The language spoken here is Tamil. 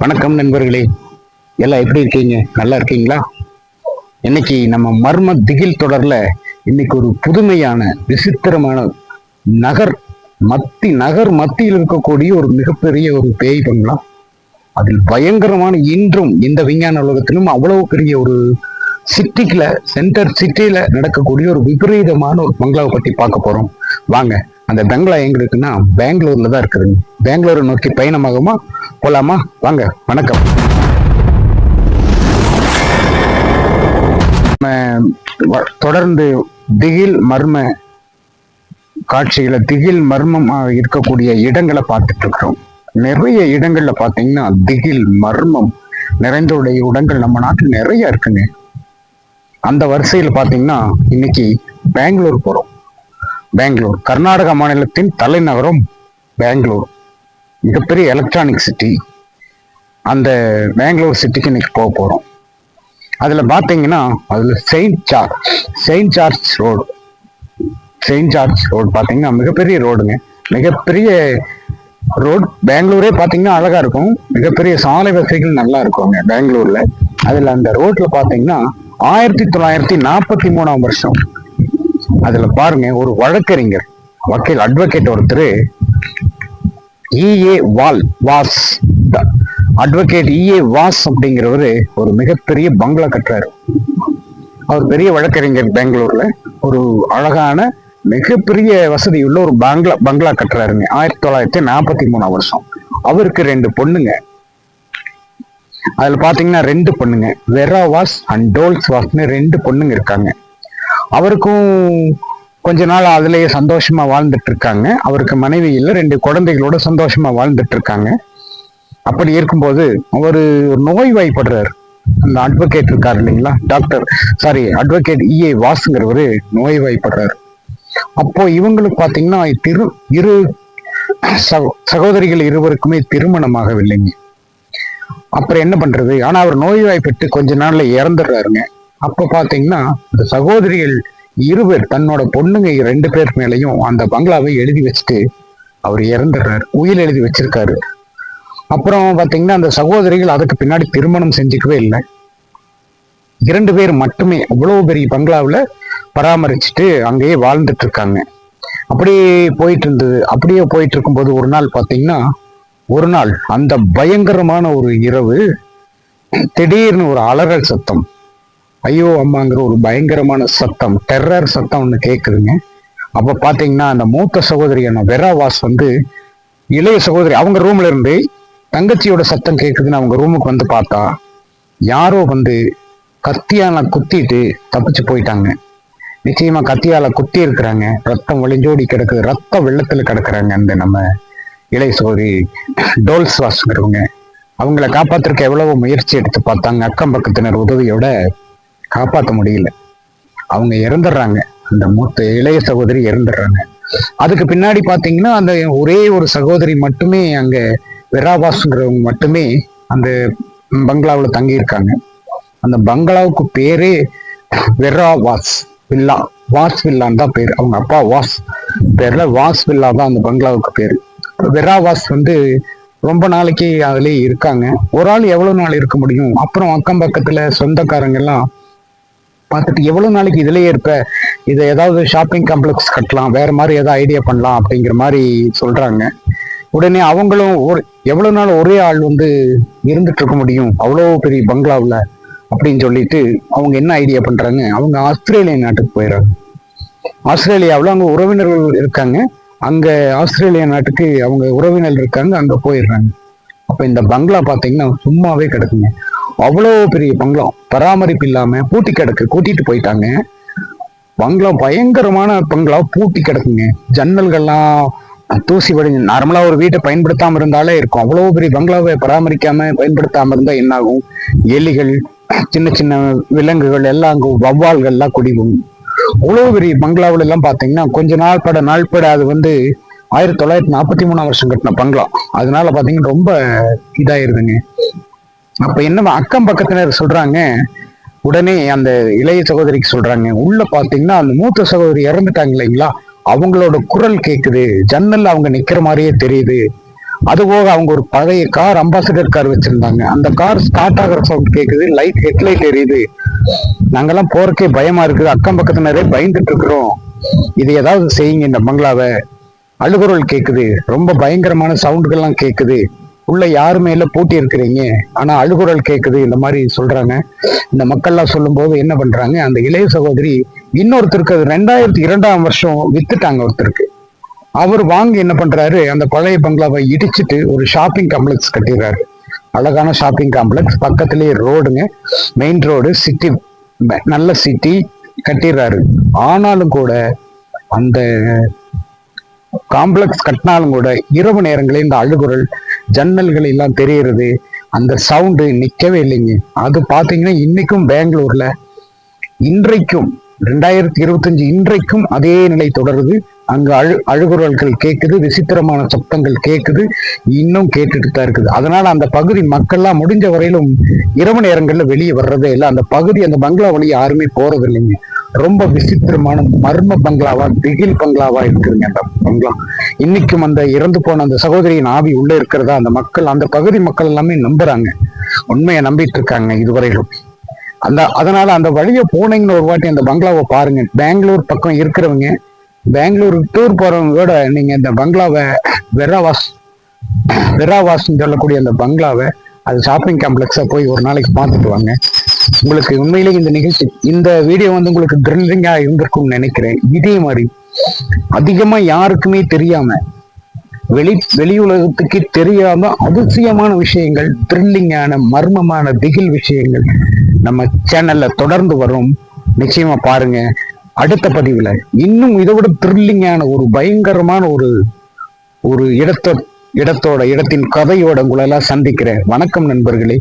வணக்கம் நண்பர்களே. எல்லாம் எப்படி இருக்கீங்க? நல்லா இருக்கீங்களா? இன்னைக்கு நம்ம மர்ம திகில் தொடர்ல இன்னைக்கு ஒரு புதுமையான விசித்திரமான நகர் மத்தி நகர் மத்தியில் இருக்கக்கூடிய ஒரு மிகப்பெரிய ஒரு பேய் பங்களா அதில் பயங்கரமான இன்றும் இந்த விஞ்ஞான உலகத்திலும் அவ்வளவு பெரிய ஒரு சிட்டிக்குல சென்டர் சிட்டியில நடக்கக்கூடிய ஒரு விபரீதமான ஒரு பங்களாவை பத்தி பார்க்க போறோம். வாங்க அந்த பங்களா எங்க இருக்குன்னா பெங்களூர்ல தான் இருக்குதுங்க பெங்களூரை நோக்கி பயணமாகுமா? போலாமா? வாங்க வணக்கம். தொடர்ந்து திகில் மர்ம காட்சிகளை திகில் மர்மமாக இருக்கக்கூடிய இடங்களை பார்த்துட்டு இருக்கிறோம் நிறைய இடங்கள்ல பாத்தீங்கன்னா திகில் மர்மம் நிறைந்தோடைய இடங்கள் நம்ம நாட்டில் நிறைய இருக்குங்க. அந்த வரிசையில் பாத்தீங்கன்னா இன்னைக்கு பெங்களூர் போறோம். பெங்களூர் கர்நாடக மாநிலத்தின் தலைநகரம் பெங்களூர். மிகப்பெரிய எலக்ட்ரானிக் சிட்டி அந்த பெங்களூர் சிட்டிக்கு இன்னைக்கு போக போறோம். அதுல பாத்தீங்கன்னா அதுல Saint George Saint George Road Saint George Road பார்த்தீங்கன்னா மிகப்பெரிய ரோடுங்க மிகப்பெரிய ரோடு பெங்களூரே பார்த்தீங்கன்னா அழகா இருக்கும். மிகப்பெரிய சாலை வசதிகள் நல்லா இருக்குங்க பெங்களூர்ல அதுல அந்த ரோட்ல பாத்தீங்கன்னா ஆயிரத்தி தொள்ளாயிரத்தி நாற்பத்தி மூணாம் வருஷம். அதுல பாருங்க ஒரு வழக்கறிஞர் வக்கீல் அட்வொகேட் ஒருத்தர் E A Vaz advocate E A அப்படிங்கிறவர் ஒரு மிகப்பெரிய பங்களா கட்டுறாரு. அவர் பெரிய வழக்கறிஞர் பெங்களூர்ல ஒரு அழகான மிகப்பெரிய வசதியுள்ள ஒரு பங்களா பங்களா கட்டுறாருங்க. ஆயிரத்தி தொள்ளாயிரத்தி நாற்பத்தி மூணாம் வருஷம். அவருக்கு ரெண்டு பொண்ணுங்க. அதுல பாத்தீங்கன்னா ரெண்டு பொண்ணுங்க. வெரா வாஸ் அண்ட் டோல்ஸ் வாஸ்னு ரெண்டு பொண்ணுங்க இருக்காங்க. அவருக்கும் கொஞ்ச நாள் அதுலயே சந்தோஷமா வாழ்ந்துட்டு இருக்காங்க அவருக்கு மனைவி இல்ல ரெண்டு குழந்தைகளோட சந்தோஷமா வாழ்ந்துட்டு இருக்காங்க அப்படி இருக்கும்போது அவர் நோய்வாய்ப்படுறாரு அந்த அட்வொகேட் இருக்காரு இல்லைங்களா? டாக்டர் சாரி அட்வொகேட் இஏ வாசுங்கிறவரு நோய்வாய்ப்படுறாரு அப்போ இவங்களுக்கு பாத்தீங்கன்னா திரு இரு சகோதரிகள் இருவருக்குமே திருமணமாகவில்லைங்க. அப்புறம் என்ன பண்றது? ஆனா அவர் நோய்வாய்ப்பட்டு கொஞ்ச நாள்ல இறந்துடுறாருங்க. அப்ப பாத்தீங்கன்னா இந்த சகோதரிகள் இருவர் தன்னோட பொண்ணுங்க ரெண்டு பேர் மேலையும் அந்த பங்களாவை எழுதி வச்சுட்டு அவர் இறந்துடுறாரு. உயில் எழுதி வச்சிருக்காரு. அப்புறம் பாத்தீங்கன்னா அந்த சகோதரிகள் அதுக்கு பின்னாடி திருமணம் செஞ்சுக்கவே இல்லை. இரண்டு பேர் மட்டுமே அவ்வளவு பெரிய பங்களாவுல பராமரிச்சுட்டு அங்கேயே வாழ்ந்துட்டு இருக்காங்க அப்படியே போயிட்டு இருந்தது அப்படியே போயிட்டு இருக்கும்போது ஒரு நாள் பாத்தீங்கன்னா ஒரு நாள் அந்த பயங்கரமான ஒரு இரவு திடீர்னு ஒரு அலறல் சத்தம். ஐயோ அம்மாங்கிற ஒரு பயங்கரமான சத்தம் டெரர் சத்தம் ஒன்று கேக்குதுங்க. அப்போ பாத்தீங்கன்னா அந்த மூத்த சகோதரியான வெராவாஸ் வந்து இளைய சகோதரி அவங்க ரூம்ல இருந்து தங்கச்சியோட சத்தம் கேட்குதுன்னு அவங்க ரூமுக்கு வந்து பார்த்தா யாரோ வந்து கத்தியால குத்திட்டு தப்பிச்சு போயிட்டாங்க. நிச்சயமா கத்தியால குத்தி இருக்கிறாங்க. ரத்தம் வழிஞ்சோடி கிடக்குது. ரத்த வெள்ளத்துல கிடக்குறாங்க அந்த நம்ம இளைய சகோதரி டோல்ஸ் வாசுங்கிறவங்க அவங்கள காப்பாத்துறதுக்கு எவ்வளவு முயற்சி எடுத்து பார்த்தாங்க. அக்கம் பக்கத்தினர் உதவியோட காப்பாற்ற முடியல. அவங்க இறந்துடுறாங்க. அந்த மூத்த இளைய சகோதரி இறந்துடுறாங்க. அதுக்கு பின்னாடி பாத்தீங்கன்னா அந்த ஒரே ஒரு சகோதரி மட்டுமே அங்க வெராபாஸ்ங்கிறவங்க மட்டுமே அந்த பங்களாவில் தங்கி இருக்காங்க அந்த பங்களாவுக்கு பேரே வெரா வாஸ் வில்லா வாஸ் வில்லான்னு தான் பேர். அவங்க அப்பா வாஸ். பேர்ல வாஸ் வில்லா தான் அந்த பங்களாவுக்கு பேர். வெரா வாஸ் வந்து ரொம்ப நாளைக்கு அதுலயே இருக்காங்க. ஒரு ஆள் எவ்வளவு நாள் இருக்க முடியும்? அப்புறம் அக்கம் பக்கத்துல சொந்தக்காரங்க எல்லாம் பார்த்துட்டு எவ்வளவு நாளைக்கு இதுலயே இருப்ப? இதை ஏதாவது ஷாப்பிங் காம்ப்ளெக்ஸ் கட்டலாம் வேற மாதிரி ஏதாவது ஐடியா பண்ணலாம் அப்படிங்கிற மாதிரி சொல்றாங்க. உடனே அவங்களும் ஒரு எவ்வளவு நாள் ஒரே ஆள் வந்து இருந்துட்டு இருக்க முடியும்? அவ்வளோ பெரிய பங்களாவுல அப்படின்னு சொல்லிட்டு அவங்க என்ன ஐடியா பண்றாங்க? அவங்க ஆஸ்திரேலியா நாட்டுக்கு போயிடுறாங்க ஆஸ்திரேலியாவில் அங்க உறவினர்கள் இருக்காங்க. அங்க ஆஸ்திரேலியா நாட்டுக்கு அவங்க உறவினர் இருக்காங்க அங்க போயிடுறாங்க. அப்ப இந்த பங்களா பாத்தீங்கன்னா சும்மாவே கிடக்குங்க. அவ்வளோ பெரிய பங்களம். பராமரிப்பு இல்லாம பூட்டி கிடக்கு கூட்டிட்டு போயிட்டாங்க. பங்களம் பயங்கரமான பங்களா பூட்டி கிடக்குங்க. ஜன்னல்கள்லாம் தூசி வடிஞ்சு நார்மலா ஒரு வீட்டை பயன்படுத்தாம இருந்தாலே இருக்கும். அவ்வளவு பெரிய பங்களாவை பராமரிக்காம பயன்படுத்தாம இருந்தா என்ன ஆகும் எலிகள் சின்ன சின்ன விலங்குகள் எல்லாம் அங்கே வவ்வால்கள் எல்லாம் குடிவும். அவ்வளவு பெரிய பங்களாவுல எல்லாம் பாத்தீங்கன்னா கொஞ்ச நாள் பட நாள் பட அது வந்து ஆயிரத்தி தொள்ளாயிரத்தி நாற்பத்தி மூணாம் வருஷம் கட்டின பங்களா அதனால பாத்தீங்கன்னா ரொம்ப இதாயிருதுங்க. அப்ப என்ன அக்கம் பக்கத்தினர் சொல்றாங்க உடனே அந்த இளைய சகோதரிக்கு சொல்றாங்க உள்ள பாத்தீங்கன்னா அந்த மூத்த சகோதரி இறந்துட்டாங்க இல்லைங்களா? அவங்களோட குரல் கேக்குது ஜன்னல் அவங்க நிக்கிற மாதிரியே தெரியுது. அது போக அவங்க ஒரு பழைய கார் அம்பாசிடர் கார் வச்சிருந்தாங்க. அந்த கார் ஸ்டார்ட் ஆகிற சவுண்ட் கேக்குது லைட் ஹெட்லைட் எரியுது. நாங்கெல்லாம் போறக்கே பயமா இருக்குது அக்கம் பக்கத்தினரே பயந்துட்டு இருக்கிறோம். இது ஏதாவது செய்யுங்க இந்த பங்களாவை. அழுகுரல் கேக்குது ரொம்ப பயங்கரமான சவுண்டுகள்லாம் கேக்குது. உள்ள யாரு மேல பூட்டி இருக்கிறீங்க ஆனா அழுகுரல் கேக்குது இந்த மாதிரி சொல்றாங்க. இந்த மக்கள்லாம் சொல்லும் போது என்ன பண்றாங்க? அந்த இளைய சகோதரி இன்னொருத்தருக்கு அது ரெண்டாயிரத்தி இரண்டாம் வருஷம் வித்துட்டாங்க ஒருத்தருக்கு. அவர் வாங்கி என்ன பண்றாரு? அந்த பழைய பங்களாவை இடிச்சிட்டு ஒரு ஷாப்பிங் காம்ப்ளெக்ஸ் கட்டிடுறாரு. அழகான ஷாப்பிங் காம்ப்ளெக்ஸ் பக்கத்திலேயே ரோடுங்க. மெயின் ரோடு சிட்டி நல்ல சிட்டி கட்டிடுறாரு. ஆனாலும் கூட அந்த காம்ப்ளெக்ஸ் கட்டினாலும் கூட இரவு நேரங்களில் இந்த அழுகுரல் ஜன்னல்கள் எல்லாம் தெரியறது அந்த சவுண்டு நிற்கவே இல்லைங்க. அது பார்த்தீங்கன்னா இன்னைக்கும் பெங்களூர்ல. இன்றைக்கும் ரெண்டாயிரத்தி இருபத்தஞ்சு இன்றைக்கும் அதே நிலை தொடருது. அங்கு அழு அழுகுரல்கள் கேட்குது விசித்திரமான சப்தங்கள் கேட்குது இன்னும் கேட்டுட்டு தான் இருக்குது. அதனால அந்த பகுதி மக்கள்லாம் முடிஞ்ச வரையிலும் இரவு நேரங்கள்ல வெளியே வர்றதே இல்லை. அந்த பகுதி அந்த பங்களா வழி யாருமே போறது இல்லைங்க. ரொம்ப விசித்திரமான மர்ம பங்களாவா திகில் பங்களாவா இருக்குதுங்க அந்த பங்களா. இன்னைக்கும் அந்த இறந்து போன அந்த சகோதரியின் ஆவி உள்ள இருக்கிறதா? அந்த மக்கள் அந்த பகுதி மக்கள் எல்லாமே நம்புறாங்க. உண்மையை நம்பிட்டு இருக்காங்க இதுவரையிலும். அந்த அதனால அந்த வழியை போனீங்கன்னு ஒரு வாட்டி அந்த பங்களாவை பாருங்க. பெங்களூர் பக்கம் இருக்கிறவங்க பெங்களூர் டூர் போறவங்களோட நீங்க இந்த பங்களாவை வெராவாஸ் வெராவாஸ்ன்னு சொல்லக்கூடிய அந்த பங்களாவை அது ஷாப்பிங் காம்ப்ளெக்ஸா போய் ஒரு நாளைக்கு பார்த்துட்டு வாங்க. உங்களுக்கு உண்மையிலேயே இந்த நிகழ்ச்சி இந்த வீடியோ வந்து உங்களுக்கு த்ரில்லிங்காக இருந்திருக்கும்னு நினைக்கிறேன். இதே மாதிரி அதிகமா யாருக்குமே தெரியாம வெளி வெளி உலகத்துக்கு தெரியாம அதிசயமான விஷயங்கள் த்ரில்லிங்கான மர்மமான திகில் விஷயங்கள் நம்ம சேனல்ல தொடர்ந்து வரும். நிச்சயமா பாருங்க. அடுத்த பதிவுல இன்னும் இதை விட த்ரில்லிங்கான ஒரு பயங்கரமான ஒரு ஒரு இடத்த இடத்தோட இடத்தின் கதையோட உங்களெல்லாம் சந்திக்கிறேன். வணக்கம் நண்பர்களே.